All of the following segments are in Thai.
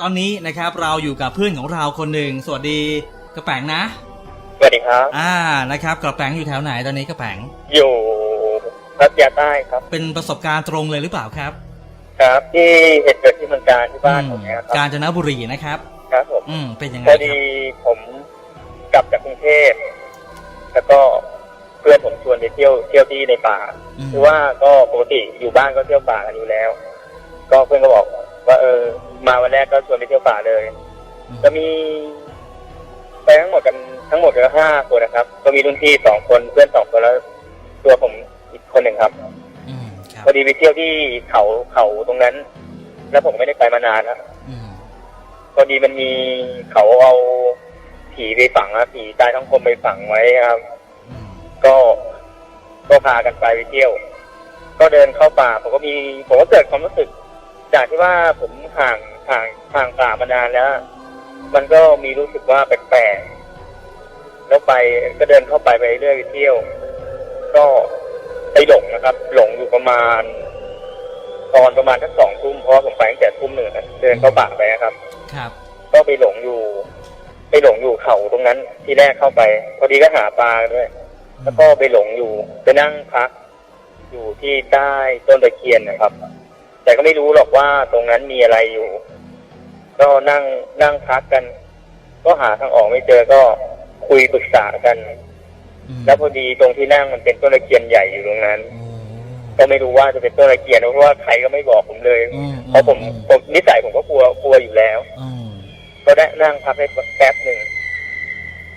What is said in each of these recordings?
ตอนนี้นะครับเราอยู่กับเพื่อนของเราคนหนึ่งสวัสดีกระแปงนะสวัสดีครับ อ่านะครับกระแปงอยู่แถวไหนตอนนี้กระแปงอยู่พัทยาใต้ครับ เป็นประสบการณ์ตรงเลยหรือเปล่าครับ ครับที่เหตุเกิดที่เมืองการที่บ้านผมเนี่ยคการับญจนบุรีนะครับ ครับผมอืมเป็นยังไงพอคดีรับผมกลับจากกรุงเทพแล้วก็เพื่อนผมชวนไปเที่ยวเที่ยวที่ในป่าอืมคือว่าก็ปกติอยู่บ้านก็เที่ยวป่ากันอยู่แล้ว ก็เพื่อนก็บอกว่าเออ มาวันแรกก็ชวนไปเที่ยวป่าเลย จะมีไปทั้งหมดกันทั้งหมดก็ห้าคนนะครับ ก็มีรุ่นพี่สองคนเพื่อนสองคนแล้ว ตัวผมอีกคนหนึ่งครับอืมครับพอดีไปเที่ยวที่เขาเขาตรงนั้น แล้วผมไม่ได้ไปมานานแล้วอืมพอดีมันมีเขาเอาผีไปฝังอะผีตายทั้งคมไปฝังไว้ครับ อืมก็ก็พากันไปไปเที่ยว ก็เดินเข้าป่าผมก็มีผมก็เกิดความรู้สึก จากที่ว่าผมห่างห่างห่างป่ามานานแล้ว มันก็มีรู้สึกว่าแปลกๆแล้วไปก็เดินเข้าไปไปเรื่อยไปเที่ยว ก็ไปหลงนะครับ หลงอยู่ประมาณ ตอนประมาณทั้งสองทุ่มเพราะว่าผมไปตั้งแต่ทุ่มหนึ่งนะเดินเข้าป่าไปนะครับ ครับ ก็ไปหลงอยู่ ไปหลงอยู่เขาตรงนั้นที่แรกเข้าไป พอดีก็หาปลาด้วย แล้วก็ไปหลงอยู่ไปนั่งพักอยู่ที่ใต้ต้นตะเคียนนะครับ แต่ก็ไม่รู้หรอกว่าตรงนั้นมีอะไรอยู่ ก็นั่งนั่งพักกัน ก็หาทางออกไม่เจอก็คุยปรึกษากันอืมแล้วพอดีตรงที่นั่งมันเป็นต้นตะเคียนใหญ่อยู่ตรงนั้นโอ้ก็ไม่รู้ว่าจะเป็นต้นตะเคียนเพราะว่าใครก็ไม่บอกผมเลยอืมเพราะผมผมนิสัยผมก็กลัวกลัวอยู่แล้วอืมก็ได้นั่งพักได้แป๊บหนึ่ง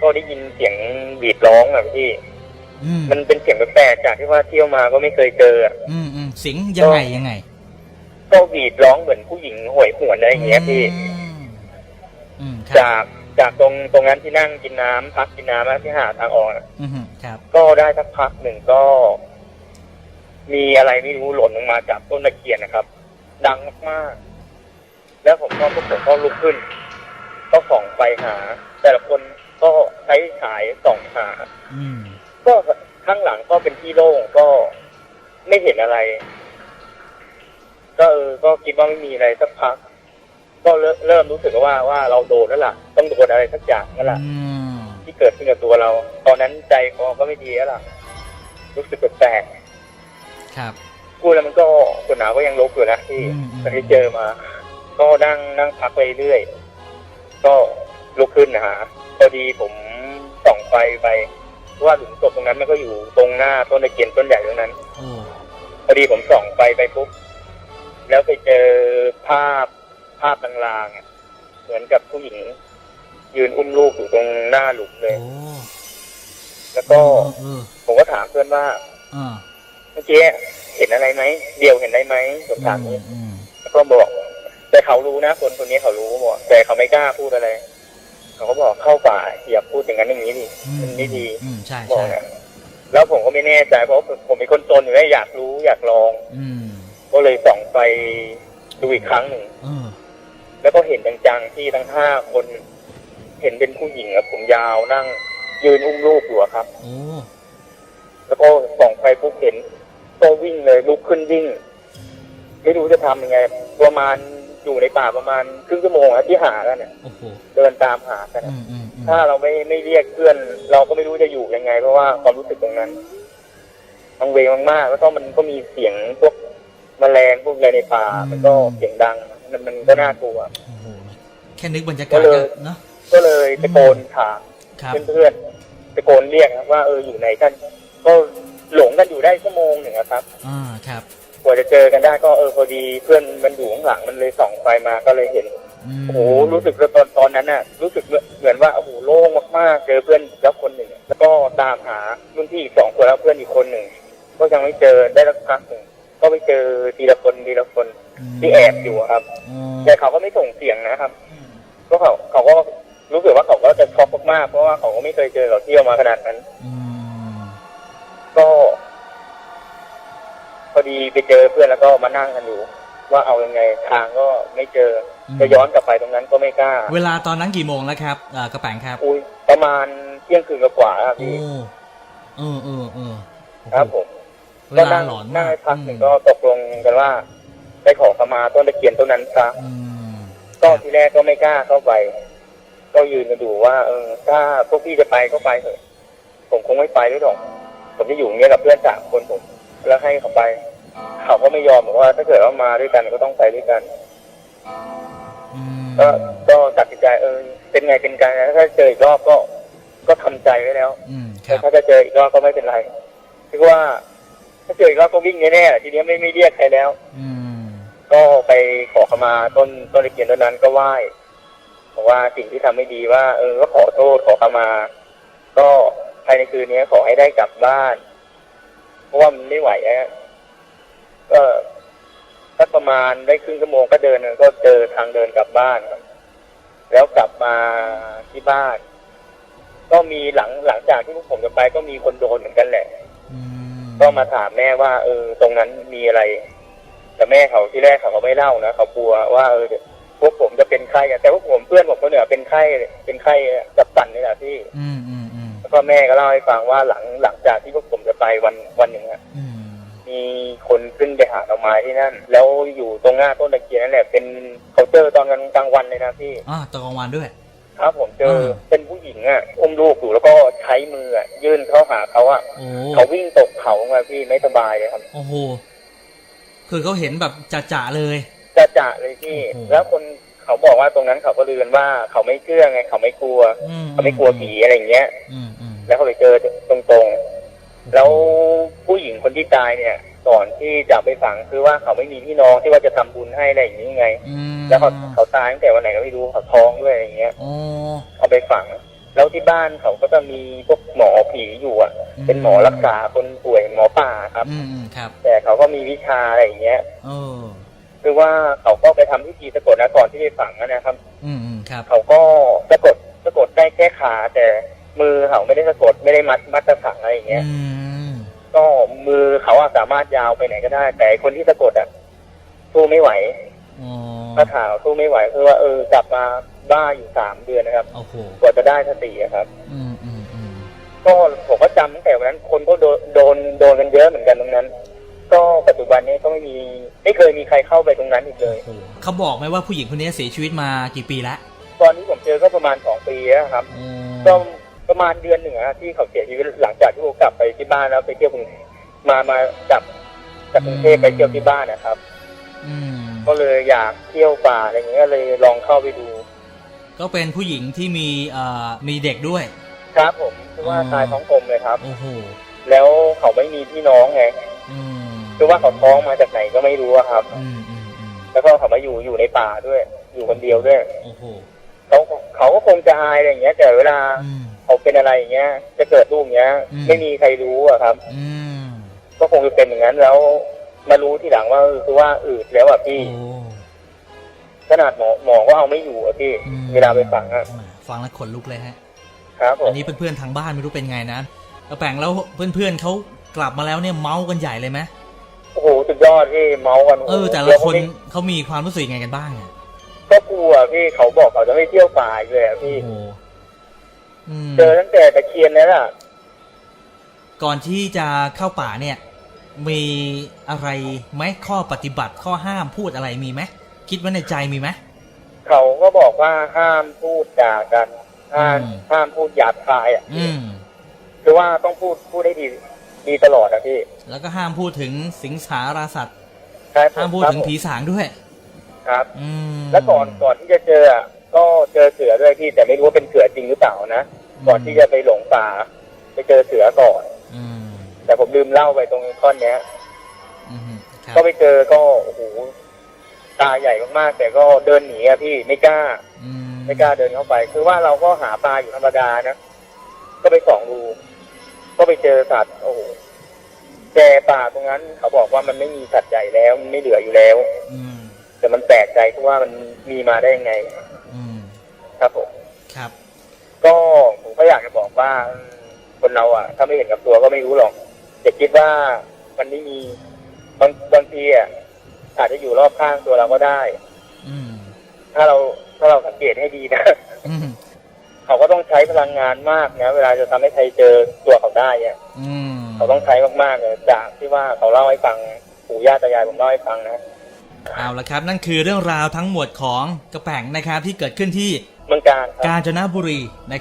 ก็ได้ยินเสียงหวีดร้องอะพี่อืมมันเป็นเสียงแปลกๆจากที่ว่าเที่ยวมาก็ไม่เคยเจออะอืมอืมเสียงยังไงยังไง ก็หวีดร้องเหมือนผู้หญิงโหวยหวนอะไรอย่างเงี้ยพี่อืมอืมครับจากจากตรงตรงนั้นที่นั่งกินน้ำพักกินน้ำแล้วที่หาทางออกอะอืมครับ ก็ได้สักพักหนึ่งก็ มีอะไรไม่รู้หล่นลงมาจากต้นตะเคียนนะครับ ดังมากๆแล้วผมก็พวกผมก็ลุกขึ้น ก็ส่องไฟหา แต่ละคนก็ใช้ฉายส่องหา อืมก็ข้างหลังก็เป็นที่โล่งก็ไม่เห็นอะไร ก็เออก็คิดว่าไม่มีอะไรสักพัก ก็เริ่มเริ่มรู้สึกว่าว่าเราโดนแล้วล่ะ ต้องโดนอะไรสักอย่างนั่นแหละอืมที่เกิดขึ้นกับตัวเรา ตอนนั้นใจคอก็ไม่ดีแล้วล่ะ รู้สึกแปลกครับๆพูดแล้วมันก็คนหนาวก็ยังลบอยู่นะที่อืมอืมที่เจอมา ก็นั่งนั่งพักไปเรื่อยก็ลุกขึ้นนะฮะพอดีผมส่องไฟไปเพราะว่าหลุมศพตรงนั้นมันก็อยู่ตรงหน้าต้นตะเคียนต้นใหญ่ตรงนั้น โอ้พอดีผมส่องไฟไปปุ๊บ แล้วไปเจอภาพภาพลางๆอะเหมือนกับผู้หญิง ยืนอุ้มลูกอยู่ตรงหน้าหลุมเลย โอ้แล้วก็เออผมก็ถามเพื่อนว่าเออเมื่อกี้เห็นอะไรไหมเดียวเห็นได้ไหมผมอืถามมนี้อืมแล้วก็บอก แต่เขารู้นะคนคนนี้เขารู้บอกแต่เขาไม่กล้าพูดอะไร เขาก็บอกเข้าป่าอย่าพูดอย่างนั้นอย่างนี้ดิอืมันไม่ดี อืมใช่บอกใช่นะแล้วผมก็ไม่แน่ใจเพราะผมผมเป็นคนจนอยู่แล้วอยากรู้อยากลอง อืม ก็เลยส่องไปดูอีกครั้งหนึ่งเออแล้วก็เห็นจังๆที่ทั้งห้าคน เห็นเป็นผู้หญิงอะผมยาวนั่ง ยืนอุ้มลูกอยู่อะครับ โอ้แล้วก็ส่องไฟปุ๊บเห็นก็วิ่งเลยลุกขึ้นวิ่ง ไม่รู้จะทำยังไง ประมาณอยู่ในป่าประมาณครึ่งชั่วโมงอะที่หากันเนี่ยโอ้โหเดินตามหากันอือะมอืมอืมถ้าเราไม่ไม่เรียกเพื่อน เราก็ไม่รู้จะอยู่ยังไง เพราะว่าความรู้สึกตรงนั้นทังเวงมากๆแล้วก็มันก็มีเสียงพวก แมลงพวกอะไรในป่า มันก็เสียงดังมันมันก็น่ากลัว โอ้โหแค่นึกบรรยากาศก็เลก็ยเนาะ ก็เลยตะโกนถามครับเพื่อนๆตะโกนเรียกครับว่าเอออยู่ไหนกัน ก็หลงกันอยู่ได้ชั่วโมงหนึ่งอะครับ อ่าครับ กว่าจะเจอกันได้ก็เออพอดีเพื่อนมันอยู่ข้างหลังมันเลยส่องไฟมาก็เลยเห็นอืมโอ้โหรู้สึกว่าตอนตอนนั้นน่ะ รู้สึกเหมือนว่าโอ้โหโล่งมากๆเจอเพื่อนแล้วคนหนึ่ง แล้วก็ตามหารุ่นพี่อีกสองคนแล้วเพื่อนอีกคนหนึ่ง ก็ยังไม่เจอได้สักพักหนึ่ง ก็ไปเจอทีละคนทีละคนที่แอบอยู่อะครับอืมแต่เขาก็ไม่ส่งเสียงนะครับก็เขาเขาก็รู้สึกว่าเขาก็จะช็อกมากๆเพราะว่าเขาก็ไม่เคยเจอเราเที่ยวมาขนาดนั้น อืมก็ พอดีไปเจอเพื่อนแล้วก็มานั่งกันอยู่ว่าเอายังไงทางก็ไม่เจอจะย้อนกลับไปตรงนั้นก็ไม่กล้า เวลาตอนนั้นกี่โมงแล้วครับอ่ากระแปงครับ อุ้ยประมาณเที่ยงคืนกว่าๆครับโอ้พี่ เออเออเออโอ้โหครับผม เวก็ลานั่งหลอนนั่มางกให้พักหนึ่งก็ตกลงกันว่าไปขอขมาต้นตะเคียนต้นนั้นซะ อืมก็ทีแรกก็ไม่กล้าเข้าไป ก็ยืนกันดูว่า เออถ้าพวกพี่จะไปก็ไปเถอะ ผมคงไม่ไปด้วยหรอก ผมจะอยู่อย่างเงี้ยกับเพื่อนสามคนผม แล้วให้เขาไป เขาก็ไม่ยอมบอกว่า ถ้าเกิดว่ามาด้วยกันก็ต้องไปด้วยกัน อืมก็ก็ตัดสินใจเออ เป็นไงเป็นกันนะถ้าเจออีกรอบก็ ก็ทำใจไว้แล้ว อืมคแต่รับถ้าจะเจออีกรอบก็ไม่เป็นไรคือว่า ถ้าเจออีกรอบก็วิ่งแน่ๆทีนี้ไม่ไม่เรียกใครแล้ว อืม ก็ไปขอขมาต้นต้นตะเคียนต้นนั้นก็ไหว้บอกว่าสิ่งที่ทำไม่ดีว่า เออก็ขอโทษขอขมา ก็ภายในคืนนี้ขอให้ได้กลับบ้าน เพราะว่ามันไม่ไหวอะก็สักประมาณได้ครึ่งชั่วโมงก็เดินก็เจอทางเดินกลับบ้านครับแล้วกลับมาที่บ้าน ก็มีหลังหลังจากที่พวกผมจะไป ก็มีคนโดนเหมือนกันแหละอืม ก็มาถามแม่ว่าเออตรงนั้นมีอะไร แต่แม่เขาที่แรกเขาก็ไม่เล่านะเขากลัวว่าเออเดี๋ยวพวกผมจะเป็นไข้กันแต่พวกผมเพื่อนผมคนเหนือเป็นไข้เป็นไข้จับสันนี่แหละพี่อืมอืมอืมแล้วก็แม่ก็เล่าให้ฟังว่าหลังหลังจากที่พวกผมจะไปวันวันหนึ่งอะอืมมีคนขึ้นไปหาดอกไม้ที่นั่น แล้วอยู่ตรงหน้าต้นตะเคียนนั่นแหละเป็นเขาเจอตอนกลางกลางวันเลยนะพี่อ่าตอนกลางวันด้วย ครับผมเจออ่าเป็นผู้ หญิงอะอุ้มลูกอยู่แล้วก็ใช้มืออะยื่นเข้าหาเขาอะโอ้เขาวิ่งตกเขาไงพี่ไม่สบายเลยครับโอ้โหคือเขาเห็นแบบจ่าๆเลยจะจะเลยพี่โอ้โหแล้วคนเขาบอกว่าตรงนั้นเขาก็ลือกันว่า เขาไม่เชื่อไง เขาไม่กลัวอืมเขาไม่กลัวผีอะไรอย่างเงี้ยอืมอืมแล้วเขาไปเจอตรงๆ แล้วผู้หญิงคนที่ตายเนี่ย ก่อนที่จะไปฝังคือว่าเขาไม่มีพี่น้องที่ว่าจะทำบุญให้อะไรอย่างนี้ไงอืมแล้วเขาเขาตายตั้งแต่วันไหนก็ไม่รู้เขาท้องด้วยอะไรอย่างเงี้ยโอ้เอาไปฝัง แล้วที่บ้านเขาก็จะมีพวกหมอผีอยู่อะ เป็นหมอรักษาคนป่วยหมอป่าครับ อืมอืมครับแต่เขาก็มีวิชาอะไรอย่างเงี้ยเออคือว่าเขาก็ไปทำพิธีสะกดนะก่อนที่ไปฝังอะนะครับ อืมอืมครับ เขาก็สะกดสะกดได้แค่ขาแต่มือเขาไม่ได้สะกดไม่ได้มัดมัดตะขังอะไรอย่างเงี้ย อืมก็มือเขาอะสามารถยาวไปไหนก็ได้ แต่คนที่สะกดอะสู้ไม่ไหว อ๋อพระถาวสู้ไม่ไหวคือว่าเออกลับมาบ้าอยู่สามเดือนนะครับโอ้โหกว่าจะได้สติอะครับ อืมอืมอืมก็ผมก็จำตั้งแต่วันนั้น คนก็โดนโดนโดนกันเยอะเหมือนกันตรงนั้น ก็ปัจจุบันนี้ก็ไม่มีไม่เคยมีใครเข้าไปตรงนั้นอีกเลย โอ้โหเขาบอกไหมว่าผู้หญิงคนนี้เสียชีวิตมากี่ปีแล้วตอนนี้ผมเจอก็ประมาณสองปีแล้วครับโอ้ก็ประมาณเดือนหนึ่งอะที่เขาเสียชีวิตหลังจากที่ผมกลับไปที่บ้านแล้วไปเที่ยวกรุงเทพมามาจากจากกรุงเทพไปเที่ยวที่บ้านนะครับ อืม ก็เลยอยากเที่ยวป่าอะไรอย่างเงี้ยเลยลองเข้าไปดู ก็เป็นผู้หญิงที่มีเอ่อมีเด็กด้วย ครับผมคือว่าอ๋อ ตายท้องกลมเลยครับ โอ้โหแล้วเขาไม่มีพี่น้องไงอืมคือว่าเขาท้องมาจากไหนก็ไม่รู้อะครับ อืมอืมอืมแล้วก็เขามาอยู่อยู่ในป่าด้วย อยู่คนเดียวด้วยโอ้โหเขาเขาก็คงจะอายอะไรอย่างเงี้ย แต่เวลาอืม เขาเป็นอะไรอย่างเงี้ย จะเกิดลูกอย่างเงี้ย อืม ไม่มีใครรู้อะครับ อืมก็คงจะเป็นอย่างนั้นแล้ว มารู้ทีหลังว่าเออคือว่าอืดแล้วอะพี่ โอ้ขนาดหมอหมอก็เอาไม่อยู่อะพี่ อืมเวลาไปฝังอะฟังแล้วขนลุกเลยฮะ ครับผอัมนนี้เพื่อนๆทางบ้านไม่รู้เป็นไงนะแล้วแปลงแล้วเพื่อนๆเขากลับมาแล้วเนี่ยเมาส์กันใหญ่เลยไหมโอ้โหสุดยอดพี่เมาส์กันโโหเออ แต่ละแล้วคนไม่เขามีความรู้สึกยังไงกันบ้างอะก็กลัวพี่เขาบอกเขาจะไม่เที่ยวป่าอีกเลยอะพี่โอ้โหอืมเจอตั้งแต่ตะเคียนนั่นแหละก่อนที่จะเข้าป่าเนี่ย มีอะไรไหมข้อปฏิบัติข้อห้ามพูดอะไรมีไหมคิดไว้ในใจมีไหมเขาก็บอกว่าห้ามพูดด่ากันห้ามอืม ห้ามพูดหยาบคายอะอืม คือว่าต้องพูดพูดให้ดีดีตลอดอะพี่แล้วก็ห้ามพูดถึงสิงสาราสัตว์ใช่ผห้ามพูดครับถึงผีสางด้วย ครับ อืม แล้วก่อนก่อนที่จะเจออะก็เจอเสือด้วยพี่แต่ไม่รู้ว่าเป็นเสือจริงหรือเปล่านะก่อนที่จะไปหลงป่า ไปเจอเสือก่อน อืมแต่ ผมลืมเล่าไปตรงท่อนเนี้ยอืมครับก็ไปเจอก็โอ้โหตาใหญ่มากๆแต่ก็เดินหนีอะพี่ไม่กล้า อืไม่กล้าเดินเข้าไป คือว่าเราก็หาปลาอยู่ธรรมดานะ ก็ไปส่องดู ก็ไปเจอสัตว์โอ้โหแต่ป่าตรงนั้น เขาบอกว่ามันไม่มีสัตว์ใหญ่แล้วมันไม่เหลืออยู่แล้ว อืมแต่มันแปลกใจที่ว่ามันมีมาได้ยังไง อืมครับผม ครับ ก็ผมก็อยากจะบอกว่าอืมคนเราอะ ถ้าไม่เห็นกับตัวก็ไม่รู้หรอก อย่าคิดว่ามันไม่มีบางบางทีอะอาจจะอยู่รอบข้างตัวเราก็ได้ อืม ถ้าเราถ้าเราสังเกตให้ดีนะ อืม เขาก็ต้องใช้พลังงานมากนะ เวลาจะทำให้ใครเจอตัวเขาได้เนี่ย อืมเขาต้องใช้มากๆเลยจากที่ว่าเขาเล่าให้ฟังปู่ย่าตายายผมเล่าให้ฟังนะ เอาละครับ นั่นคือเรื่องราวทั้งหมดของกระแป่งนะครับที่เกิดขึ้นที่เมืองการครับ กาญจนบุรีนะครับ